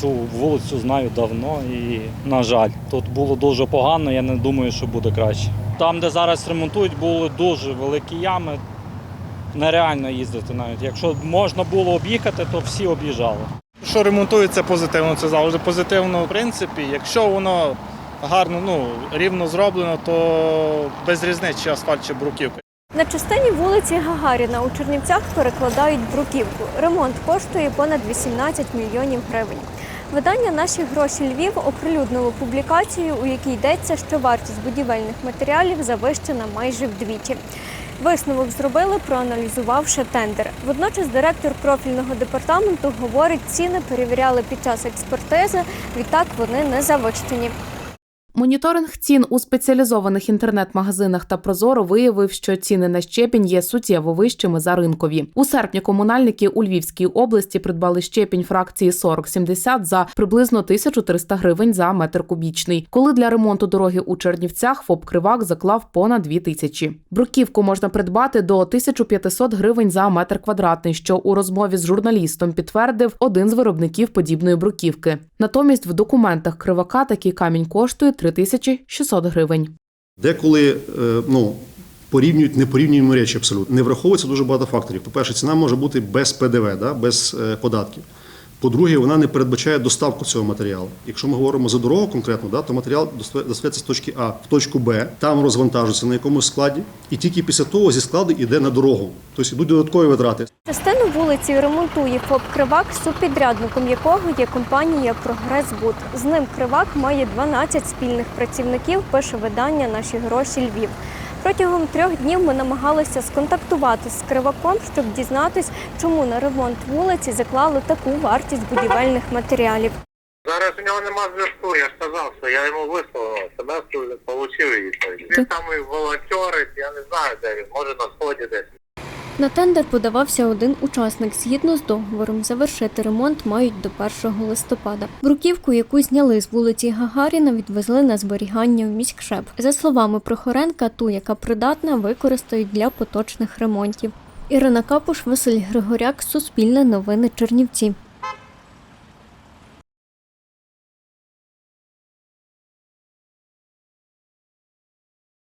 цю вулицю знаю давно і, на жаль, тут було дуже погано, я не думаю, що буде краще. Там, де зараз ремонтують, були дуже великі ями. Нереально їздити навіть. Якщо можна було об'їхати, то всі об'їжджали. Що ремонтується позитивно, це завжди позитивно. В принципі, якщо воно гарно, ну, рівно зроблено, то без різниці, чи асфальт чи бруківка. На частині вулиці Гагаріна у Чернівцях перекладають бруківку. Ремонт коштує понад 18 мільйонів гривень. Видання Наші гроші Львів оприлюднило публікацію, у якій йдеться, що вартість будівельних матеріалів завищена майже вдвічі. Висновок зробили, проаналізувавши тендер. Водночас директор профільного департаменту говорить, ціни перевіряли під час експертизи, відтак вони не завищені. Моніторинг цін у спеціалізованих інтернет-магазинах та Прозоро виявив, що ціни на щепінь є суттєво вищими за ринкові. У серпні комунальники у Львівській області придбали щепінь фракції 40-70 за приблизно 1300 гривень за метр кубічний. Коли для ремонту дороги у Чернівцях ФОП Кривак заклав понад 2 тисячі. Бруківку можна придбати до 1500 гривень за метр квадратний, що у розмові з журналістом підтвердив один з виробників подібної бруківки. Натомість в документах кривака такий камінь коштує 3600 гривень. Деколи е, ну, порівнюють непорівнюємо речі абсолютно. Не враховується дуже багато факторів. По-перше, ціна може бути без ПДВ, да, без е, податків. По-друге, вона не передбачає доставку цього матеріалу. Якщо ми говоримо за дорогу конкретно, да, то матеріал достає- доставляється з точки А в точку Б, там розвантажується на якомусь складі, і тільки після того зі складу йде на дорогу. Тобто йдуть додаткові витрати. Частину вулиці ремонтує ФОП Кривак, супідрядником якого є компанія Прогресбуд. З ним Кривак має 12 спільних працівників, пише видання Наші гроші Львів. Протягом трьох днів ми намагалися сконтактувати з Криваком, щоб дізнатись, чому на ремонт вулиці заклали таку вартість будівельних матеріалів. Зараз у нього нема зв'язку, я ж сказав, що я йому висловив, смс він отримав відповідь. Він там і волонтерить, я не знаю, де він, може на сході десь. На тендер подавався один учасник. Згідно з договором, завершити ремонт мають до 1 листопада. Бруківку, яку зняли з вулиці Гагаріна, відвезли на зберігання в міськшеп. За словами Прохоренка, ту, яка придатна, використають для поточних ремонтів. Ірина Капуш, Василь Григоряк, Суспільне новини Чернівці.